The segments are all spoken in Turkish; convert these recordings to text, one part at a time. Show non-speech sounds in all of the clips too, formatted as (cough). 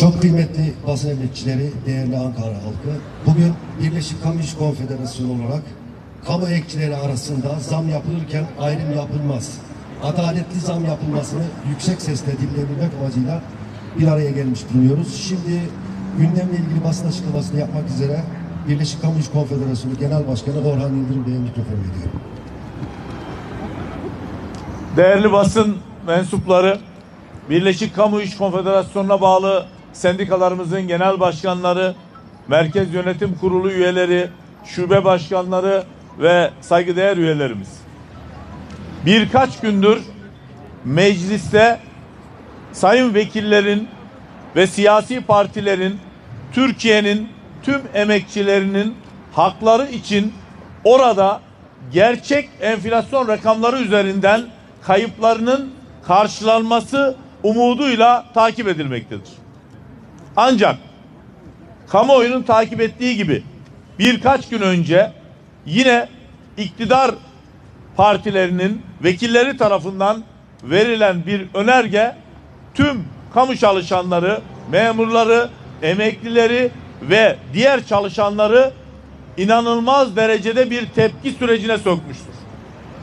Çok kıymetli basın emekçileri, değerli Ankara halkı, bugün Birleşik Kamu İş Konfederasyonu olarak kamu emekçileri arasında zam yapılırken ayrım yapılmaz. Adaletli zam yapılmasını yüksek sesle dinleyebilmek amacıyla bir araya gelmiş bulunuyoruz. Şimdi gündemle ilgili basın açıklamasını yapmak üzere Birleşik Kamu İş Konfederasyonu Genel Başkanı Orhan Yıldırım Bey'e mikrofon veriyorum. Değerli basın mensupları, Birleşik Kamu İş Konfederasyonu'na bağlı sendikalarımızın genel başkanları, Merkez Yönetim Kurulu üyeleri, şube başkanları ve saygıdeğer üyelerimiz. Birkaç gündür mecliste sayın vekillerin ve siyasi partilerin Türkiye'nin tüm emekçilerinin hakları için orada gerçek enflasyon rakamları üzerinden kayıplarının karşılanması umuduyla takip edilmektedir. Ancak kamuoyunun takip ettiği gibi birkaç gün önce yine iktidar partilerinin vekilleri tarafından verilen bir önerge tüm kamu çalışanları, memurları, emeklileri ve diğer çalışanları inanılmaz derecede bir tepki sürecine sokmuştur.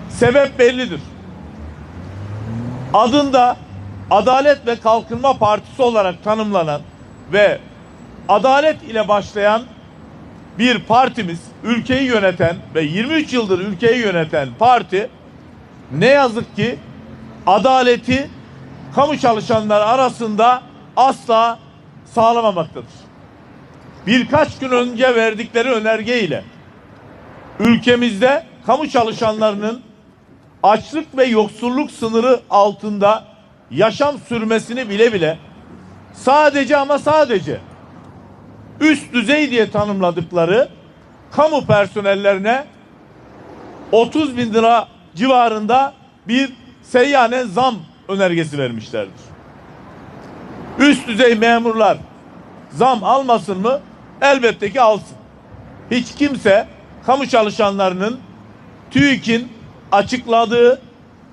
Sebep bellidir. Adında Adalet ve Kalkınma Partisi olarak tanımlanan ve adalet ile başlayan bir partimiz, ülkeyi yöneten ve 23 yıldır ülkeyi yöneten parti ne yazık ki adaleti kamu çalışanlar arasında asla sağlamamaktadır. Birkaç gün önce verdikleri önerge ile ülkemizde kamu çalışanlarının açlık ve yoksulluk sınırı altında yaşam sürmesini bile bile sadece ama sadece üst düzey diye tanımladıkları kamu personellerine 30 bin lira civarında bir seyyanen zam önergesi vermişlerdir. Üst düzey memurlar zam almasın mı? Elbette ki alsın. Hiç kimse kamu çalışanlarının TÜİK'in açıkladığı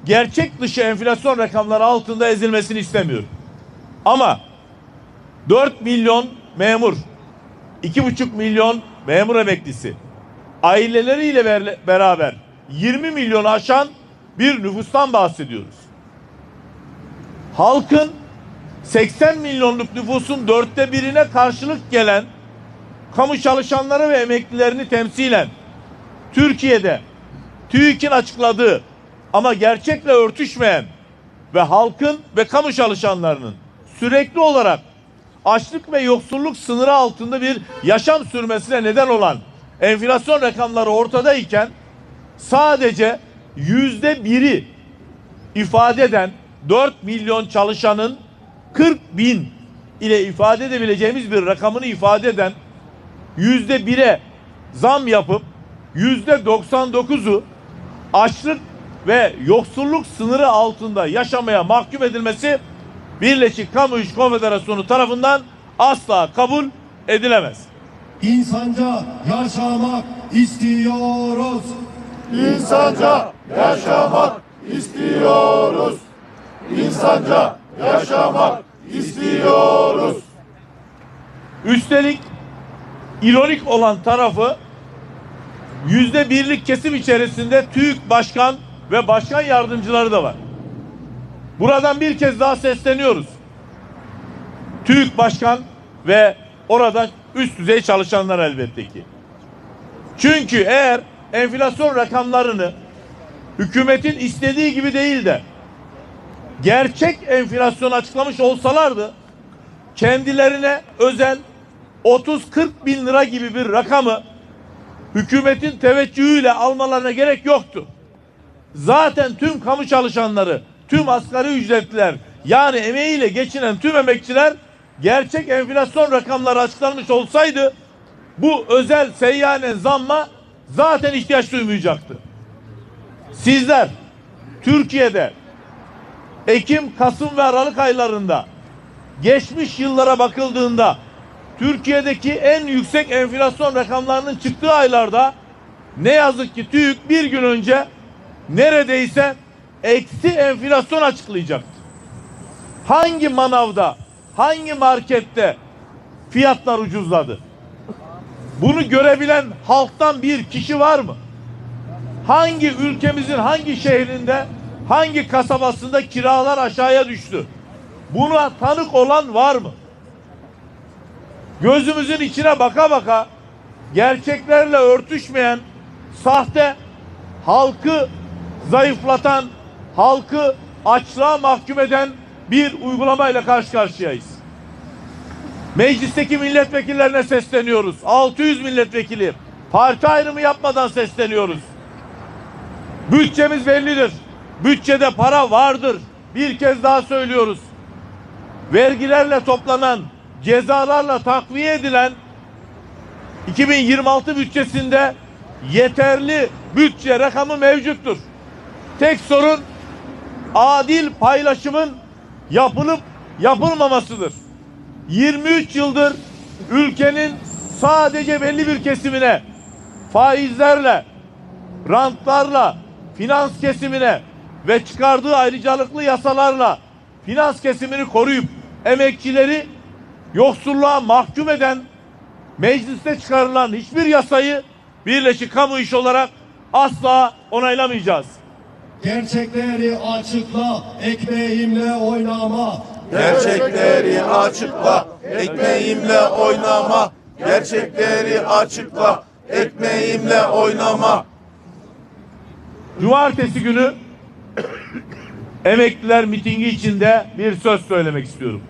gerçek dışı enflasyon rakamları altında ezilmesini istemiyor. Ama 4 milyon memur, 2,5 milyon memur emeklisi, aileleriyle ber- beraber 20 milyonu aşan bir nüfustan bahsediyoruz. Halkın 80 milyonluk nüfusun dörtte birine karşılık gelen kamu çalışanları ve emeklilerini temsilen Türkiye'de TÜİK'in açıkladığı ama gerçekle örtüşmeyen ve halkın ve kamu çalışanlarının sürekli olarak açlık ve yoksulluk sınırı altında bir yaşam sürmesine neden olan enflasyon rakamları ortadayken sadece yüzde biri ifade eden 4 milyon çalışanın 40 bin ile ifade edebileceğimiz bir rakamını ifade eden yüzde bire zam yapıp yüzde 99'u açlık ve yoksulluk sınırı altında yaşamaya mahkum edilmesi Birleşik Kamu İş Konfederasyonu tarafından asla kabul edilemez. İnsanca yaşamak istiyoruz. İnsanca yaşamak istiyoruz. İnsanca yaşamak istiyoruz. Üstelik ironik olan tarafı yüzde birlik kesim içerisinde TÜİK Başkan ve Başkan Yardımcıları da var. Buradan bir kez daha sesleniyoruz. TÜİK Başkan ve orada üst düzey çalışanlar elbette ki. Çünkü eğer enflasyon rakamlarını hükümetin istediği gibi değil de gerçek enflasyon açıklamış olsalardı kendilerine özel 30-40 bin lira gibi bir rakamı hükümetin teveccühüyle almalarına gerek yoktu. Zaten tüm kamu çalışanları, tüm asgari ücretliler yani emeğiyle geçinen tüm emekçiler gerçek enflasyon rakamları açıklanmış olsaydı bu özel seyyanen zamma zaten ihtiyaç duymayacaktı. Sizler Türkiye'de Ekim, Kasım ve Aralık aylarında geçmiş yıllara bakıldığında Türkiye'deki en yüksek enflasyon rakamlarının çıktığı aylarda ne yazık ki TÜİK bir gün önce neredeyse eksi enflasyon açıklayacaktı. Hangi manavda hangi markette fiyatlar ucuzladı? Bunu görebilen halktan bir kişi var mı? Hangi ülkemizin hangi şehrinde, hangi kasabasında kiralar aşağıya düştü? Buna tanık olan var mı? Gözümüzün içine baka baka gerçeklerle örtüşmeyen sahte halkı zayıflatan, halkı açlığa mahkum eden bir uygulamayla karşı karşıyayız. Meclisteki milletvekillerine sesleniyoruz. 600 milletvekili parti ayrımı yapmadan sesleniyoruz. Bütçemiz bellidir. Bütçede para vardır. Bir kez daha söylüyoruz. Vergilerle toplanan, cezalarla takviye edilen 2026 bütçesinde yeterli bütçe rakamı mevcuttur. Tek sorun adil paylaşımın yapılıp yapılmamasıdır. 23 yıldır ülkenin sadece belli bir kesimine faizlerle, rantlarla, finans kesimine ve çıkardığı ayrıcalıklı yasalarla finans kesimini koruyup emekçileri yoksulluğa mahkum eden mecliste çıkarılan hiçbir yasayı Birleşik Kamu İş olarak asla onaylamayacağız. Gerçekleri açıkla, ekmeğimle oynama. Gerçekleri açıkla, ekmeğimle oynama. Gerçekleri açıkla, ekmeğimle oynama. Cumartesi günü (coughs) emekliler mitingi içinde bir söz söylemek istiyorum.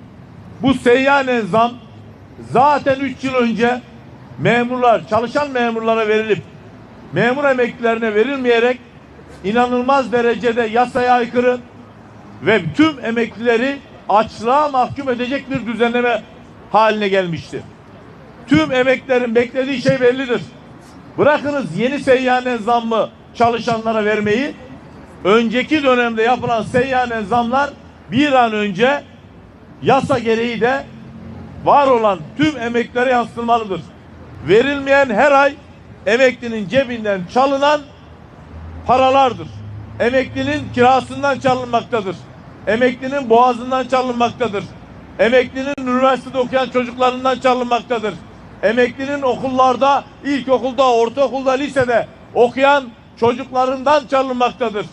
Bu seyyanen zam zaten 3 yıl önce memurlar, çalışan memurlara verilip memur emeklilerine verilmeyerek inanılmaz derecede yasaya aykırı ve tüm emeklileri açlığa mahkum edecek bir düzenleme haline gelmişti. Tüm emeklilerin beklediği şey bellidir. Bırakınız yeni seyyanen zammı çalışanlara vermeyi, önceki dönemde yapılan seyyanen zamlar bir an önce yasa gereği de var olan tüm emeklilere yansıtılmalıdır. Verilmeyen her ay emeklinin cebinden çalınan paralardır. Emeklinin kirasından çalınmaktadır. Emeklinin boğazından çalınmaktadır. Emeklinin üniversitede okuyan çocuklarından çalınmaktadır. Emeklinin okullarda, ilkokulda, ortaokulda, lisede okuyan çocuklarından çalınmaktadır.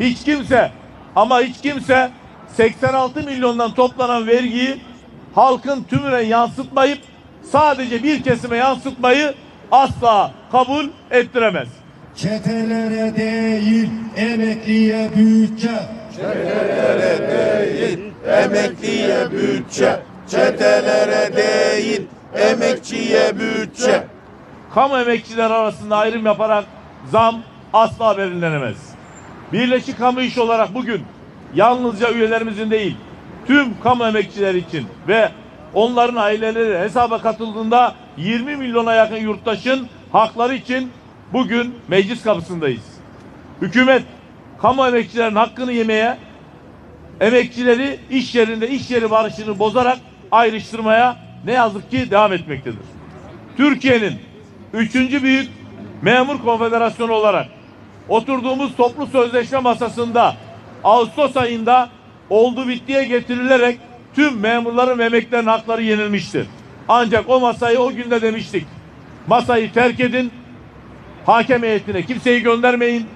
Hiç kimse ama hiç kimse 86 milyondan toplanan vergiyi halkın tümüne yansıtmayıp sadece bir kesime yansıtmayı asla kabul ettiremez. Çetelere değil, emekliye bütçe. Emekliye bütçe, çetelere değil, emekçiye bütçe. kamu emekçiler arasında ayrım yaparak zam asla belirlenemez. Birleşik Kamu İş olarak bugün yalnızca üyelerimizin değil, tüm kamu emekçileri için ve onların aileleri hesaba katıldığında 20 milyona yakın yurttaşın hakları için bugün meclis kapısındayız. Hükümet kamu emekçilerin hakkını yemeye, emekçileri iş yerinde iş yeri barışını bozarak ayrıştırmaya ne yazık ki devam etmektedir. Türkiye'nin üçüncü büyük memur konfederasyonu olarak oturduğumuz toplu sözleşme masasında Ağustos ayında oldu bittiye getirilerek tüm memurların ve emeklilerin hakları yenilmiştir. Ancak o masayı o günde demiştik. Masayı terk edin, hakem heyetine kimseyi göndermeyin.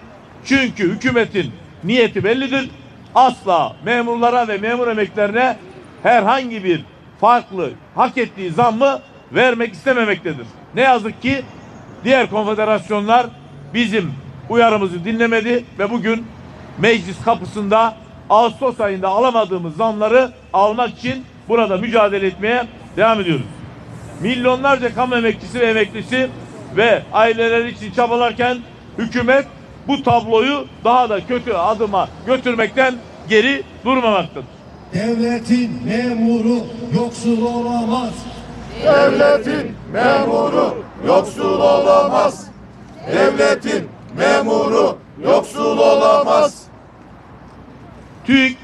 Çünkü hükümetin niyeti bellidir. Asla memurlara ve memur emeklerine herhangi bir farklı hak ettiği zammı vermek istememektedir. Ne yazık ki diğer konfederasyonlar bizim uyarımızı dinlemedi ve bugün meclis kapısında Ağustos ayında alamadığımız zamları almak için burada mücadele etmeye devam ediyoruz. Milyonlarca kamu emekçisi ve emeklisi ve aileleri için çabalarken hükümet bu tabloyu daha da kötü adıma götürmekten geri durmamaktadır. Devletin memuru yoksul olamaz. Devletin memuru yoksul olamaz. Devletin memuru yoksul olamaz. TÜİK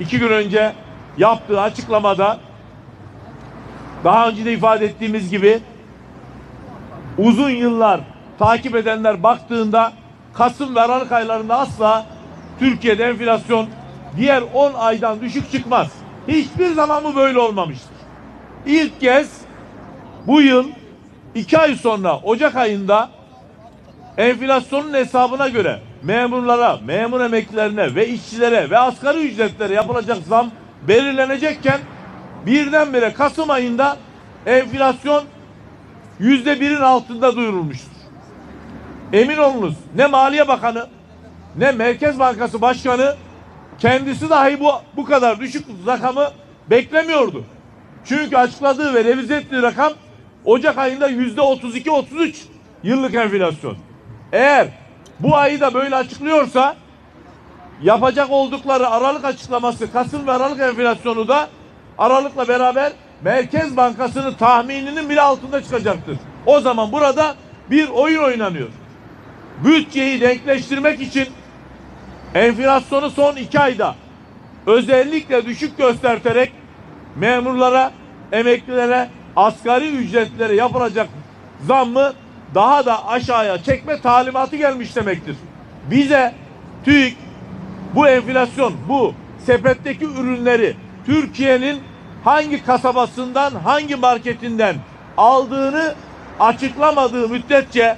iki gün önce yaptığı açıklamada daha önce de ifade ettiğimiz gibi uzun yıllar takip edenler baktığında Kasım ve Aralık aylarında asla Türkiye'de enflasyon diğer 10 aydan düşük çıkmaz. hiçbir zaman bu böyle olmamıştır. İlk kez bu yıl iki ay sonra Ocak ayında enflasyonun hesabına göre memurlara, memur emeklilerine ve işçilere ve asgari ücretlere yapılacak zam belirlenecekken birdenbire Kasım ayında enflasyon yüzde birin altında duyurulmuştur. Emin olunuz ne Maliye Bakanı ne Merkez Bankası Başkanı kendisi dahi bu, bu kadar düşük rakamı beklemiyordu. Çünkü açıkladığı ve revize ettiği rakam Ocak ayında yüzde 32-33 yıllık enflasyon. Eğer bu ayı da böyle açıklıyorsa yapacak oldukları Aralık açıklaması Kasım ve Aralık enflasyonu da Aralık'la beraber Merkez Bankası'nın tahmininin bile altında çıkacaktır. O zaman burada bir oyun oynanıyor. Bütçeyi denkleştirmek için enflasyonu son iki ayda özellikle düşük gösterterek memurlara, emeklilere, asgari ücretlere yapılacak zammı daha da aşağıya çekme talimatı gelmiş demektir. Bize TÜİK bu enflasyon, bu sepetteki ürünleri Türkiye'nin hangi kasabasından, hangi marketinden aldığını açıklamadığı müddetçe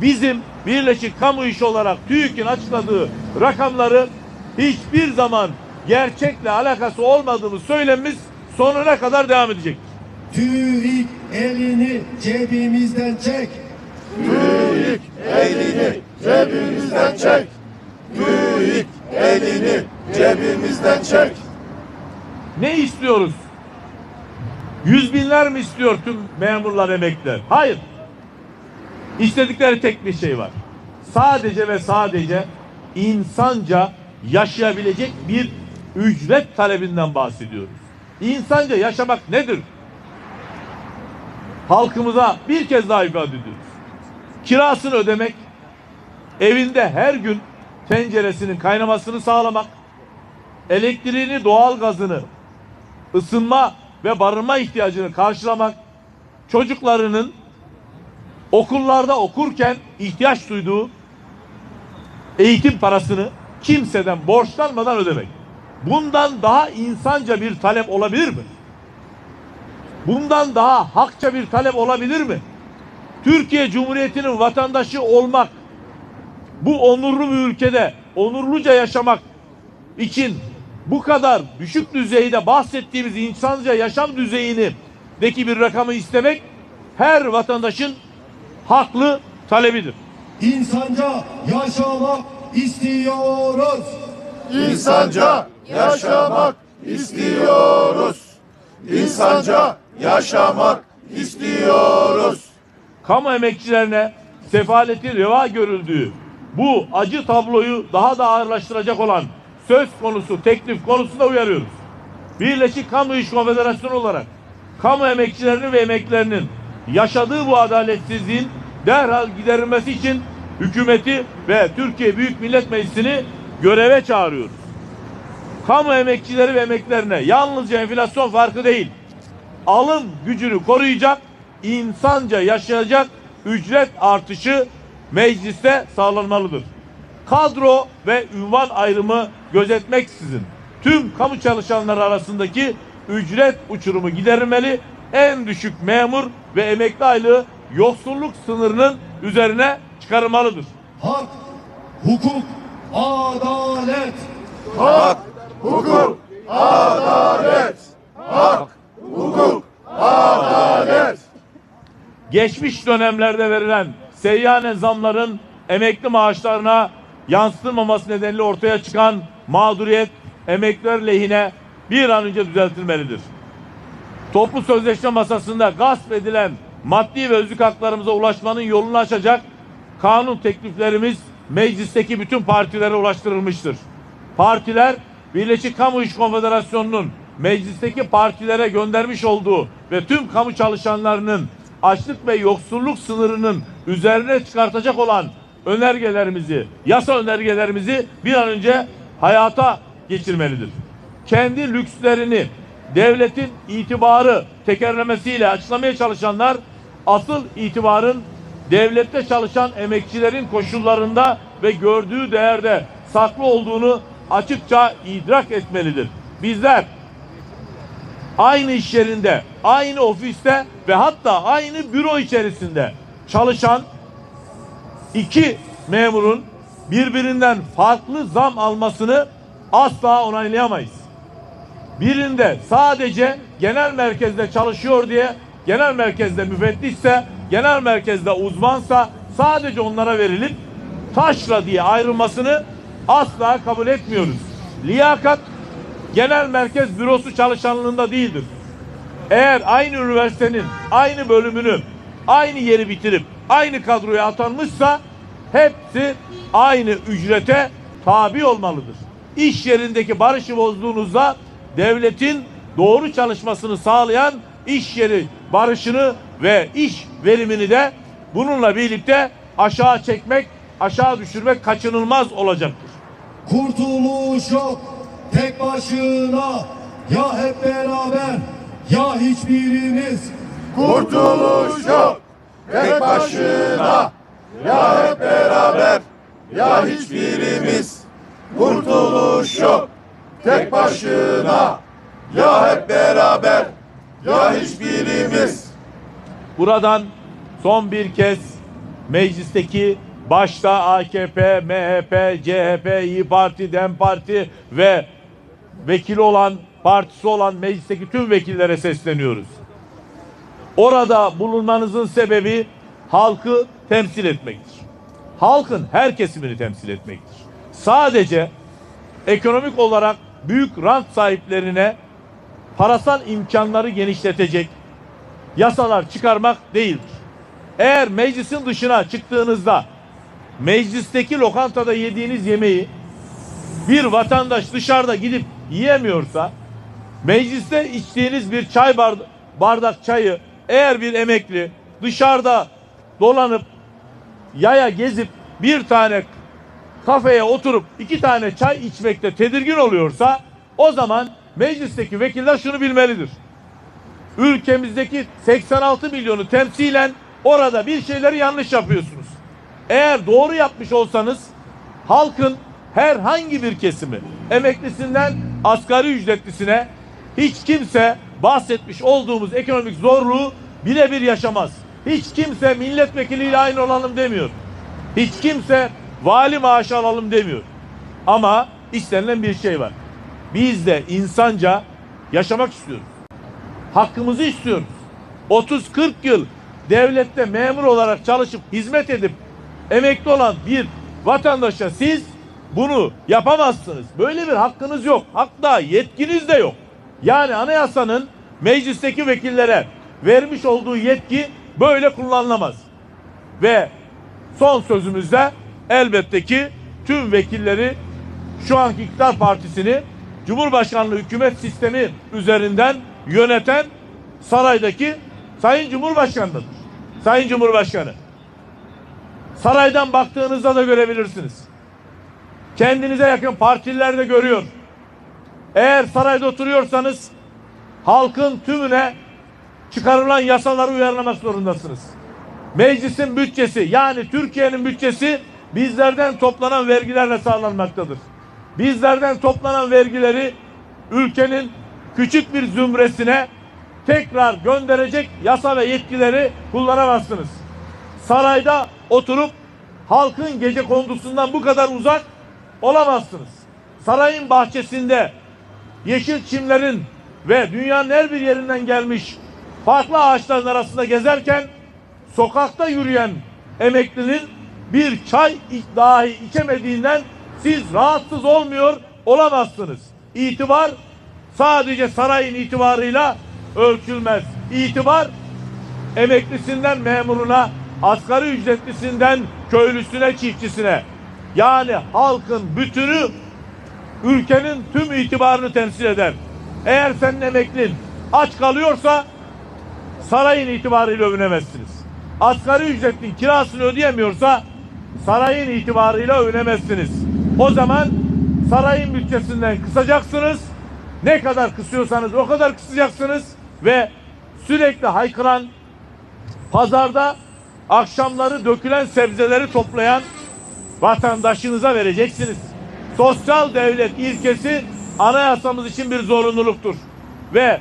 bizim Birleşik Kamu İşi olarak TÜİK'in açıkladığı rakamları hiçbir zaman gerçekle alakası olmadığını söylememiz sonuna kadar devam edecek. TÜİK elini cebimizden çek. TÜİK elini cebimizden çek. TÜİK elini cebimizden çek. Ne istiyoruz? Yüz binler mi istiyor tüm memurlar, emekliler? Hayır. İstedikleri tek bir şey var. Sadece ve sadece insanca yaşayabilecek bir ücret talebinden bahsediyoruz. İnsanca yaşamak nedir? Halkımıza bir kez daha ifade ediyoruz. Kirasını ödemek, evinde her gün tenceresinin kaynamasını sağlamak, elektriğini, doğalgazını, ısınma ve barınma ihtiyacını karşılamak, çocuklarının okullarda okurken ihtiyaç duyduğu eğitim parasını kimseden borçlanmadan ödemek. Bundan daha insanca bir talep olabilir mi? Bundan daha hakça bir talep olabilir mi? Türkiye Cumhuriyeti'nin vatandaşı olmak, bu onurlu bir ülkede onurluca yaşamak için bu kadar düşük düzeyde bahsettiğimiz insanca yaşam düzeyini deki bir rakamı istemek her vatandaşın haklı talebidir. İnsanca yaşamak istiyoruz. İnsanca yaşamak istiyoruz. İnsanca yaşamak istiyoruz. Kamu emekçilerine sefaleti reva görüldüğü bu acı tabloyu daha da ağırlaştıracak olan söz konusu teklif konusunda uyarıyoruz. Birleşik Kamu İş Konfederasyonu olarak kamu emekçilerinin ve emeklilerinin yaşadığı bu adaletsizliğin derhal giderilmesi için hükümeti ve Türkiye Büyük Millet Meclisi'ni göreve çağırıyoruz. Kamu emekçileri ve emeklilerine yalnızca enflasyon farkı değil, alım gücünü koruyacak, insanca yaşayacak ücret artışı mecliste sağlanmalıdır. Kadro ve ünvan ayrımı gözetmeksizin tüm kamu çalışanları arasındaki ücret uçurumu giderilmeli, en düşük memur ve emekli aylığı yoksulluk sınırının üzerine çıkarılmalıdır. Hak, hukuk, adalet. Hak, hukuk, adalet. Hak, hukuk, adalet. geçmiş dönemlerde verilen seyyanen zamların emekli maaşlarına yansıtılmaması nedeniyle ortaya çıkan mağduriyet emekliler lehine bir an önce düzeltilmelidir. Toplu sözleşme masasında gasp edilen maddi ve özlük haklarımıza ulaşmanın yolunu açacak kanun tekliflerimiz meclisteki bütün partilere ulaştırılmıştır. Partiler Birleşik Kamu İş Konfederasyonu'nun meclisteki partilere göndermiş olduğu ve tüm kamu çalışanlarının açlık ve yoksulluk sınırının üzerine çıkartacak olan önergelerimizi, yasa önergelerimizi bir an önce hayata geçirmelidir. Kendi lükslerini devletin itibarı tekerlemesiyle açıklamaya çalışanlar asıl itibarın devlette çalışan emekçilerin koşullarında ve gördüğü değerde saklı olduğunu açıkça idrak etmelidir. Bizler aynı iş yerinde, aynı ofiste ve hatta aynı büro içerisinde çalışan iki memurun birbirinden farklı zam almasını asla onaylayamayız. Birinde sadece genel merkezde çalışıyor diye genel merkezde müfettişse, genel merkezde uzmansa sadece onlara verilip taşra diye ayrılmasını asla kabul etmiyoruz. Liyakat genel merkez bürosu çalışanlığında değildir. Eğer aynı üniversitenin aynı bölümünü aynı yeri bitirip aynı kadroya atanmışsa hepsi aynı ücrete tabi olmalıdır. İş yerindeki barışı bozduğunuzda devletin doğru çalışmasını sağlayan iş yeri barışını ve iş verimini de bununla birlikte aşağı çekmek, aşağı düşürmek kaçınılmaz olacaktır. Kurtuluş yok tek başına ya hep beraber ya hiçbirimiz. Kurtuluş yok tek başına ya hep beraber ya hiçbirimiz Kurtuluş yok tek başına ya hep beraber ya hiçbirimiz Buradan son bir kez meclisteki başta AKP, MHP, CHP, İyi Parti, DEM Parti ve vekili olan, partisi olan meclisteki tüm vekillere sesleniyoruz. Orada bulunmanızın sebebi halkı temsil etmektir. Halkın her kesimini temsil etmektir. Sadece ekonomik olarak büyük rant sahiplerine parasal imkanları genişletecek yasalar çıkarmak değildir. Eğer meclisin dışına çıktığınızda meclisteki lokantada yediğiniz yemeği bir vatandaş dışarıda gidip yiyemiyorsa mecliste içtiğiniz bir çay bard- bardak çayı eğer bir emekli dışarıda dolanıp yaya gezip bir tane kafeye oturup iki tane çay içmekte tedirgin oluyorsa o zaman meclisteki vekiller şunu bilmelidir. Ülkemizdeki 86 milyonu temsilen orada bir şeyleri yanlış yapıyorsunuz. Eğer doğru yapmış olsanız halkın herhangi bir kesimi emeklisinden asgari ücretlisine hiç kimse bahsetmiş olduğumuz ekonomik zorluğu birebir yaşamaz. Hiç kimse milletvekiliyle aynı olalım demiyor. Hiç kimse vali maaşı alalım demiyor. Ama istenilen bir şey var. Biz de insanca yaşamak istiyoruz. Hakkımızı istiyoruz. 30-40 yıl devlette memur olarak çalışıp hizmet edip emekli olan bir vatandaşa siz bunu yapamazsınız. Böyle bir hakkınız yok. Hatta yetkiniz de yok. Yani anayasanın meclisteki vekillere vermiş olduğu yetki böyle kullanılamaz. Ve son sözümüzde elbette ki tüm vekilleri şu anki iktidar partisini Cumhurbaşkanlığı hükümet sistemi üzerinden yöneten saraydaki Sayın Cumhurbaşkanı'dır. Sayın Cumhurbaşkanı. Saraydan baktığınızda da görebilirsiniz. Kendinize yakın partililer de görüyor. Eğer sarayda oturuyorsanız halkın tümüne çıkarılan yasaları uyarlamak zorundasınız. Meclisin bütçesi yani Türkiye'nin bütçesi bizlerden toplanan vergilerle sağlanmaktadır. Bizlerden toplanan vergileri ülkenin küçük bir zümresine tekrar gönderecek yasa ve yetkileri kullanamazsınız. Sarayda oturup halkın gece kondusundan bu kadar uzak olamazsınız. Sarayın bahçesinde yeşil çimlerin ve dünyanın her bir yerinden gelmiş farklı ağaçların arasında gezerken sokakta yürüyen emeklinin bir çay dahi içemediğinden siz rahatsız olmuyor olamazsınız. İtibar sadece sarayın itibarıyla ölçülmez. İtibar emeklisinden memuruna, asgari ücretlisinden köylüsüne, çiftçisine yani halkın bütünü ülkenin tüm itibarını temsil eder. Eğer senin emeklin aç kalıyorsa sarayın itibarıyla övünemezsiniz. Asgari ücretin kirasını ödeyemiyorsa sarayın itibarıyla övünemezsiniz. O zaman sarayın bütçesinden kısacaksınız. Ne kadar kısıyorsanız o kadar kısacaksınız ve sürekli haykıran pazarda akşamları dökülen sebzeleri toplayan vatandaşınıza vereceksiniz. Sosyal devlet ilkesi anayasamız için bir zorunluluktur. Ve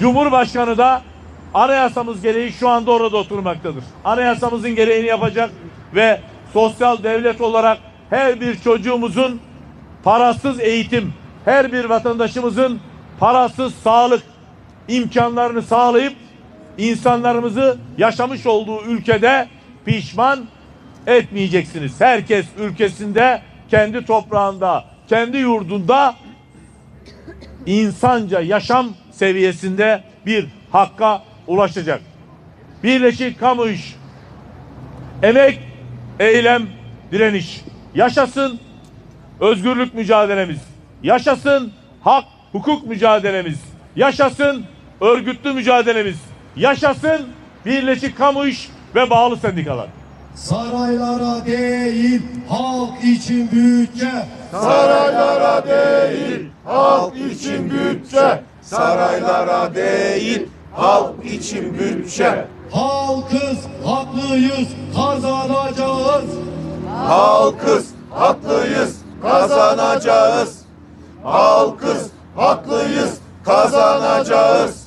Cumhurbaşkanı da anayasamız gereği şu anda orada oturmaktadır. Anayasamızın gereğini yapacak ve sosyal devlet olarak her bir çocuğumuzun parasız eğitim, her bir vatandaşımızın parasız sağlık imkanlarını sağlayıp insanlarımızı yaşamış olduğu ülkede pişman etmeyeceksiniz. Herkes ülkesinde, kendi toprağında, kendi yurdunda insanca yaşam seviyesinde bir hakka ulaşacak. Birleşik kamu iş, emek, eylem, direniş. Yaşasın özgürlük mücadelemiz. Yaşasın hak, hukuk mücadelemiz. Yaşasın örgütlü mücadelemiz. Yaşasın birleşik kamu iş ve bağlı sendikalar. Saraylara değil, halk için bütçe. Saraylara değil, halk için bütçe. Saraylara değil, halk için bütçe. Halkız, haklıyız, kazanacağız. Halkız, haklıyız, kazanacağız. Halkız, haklıyız, kazanacağız.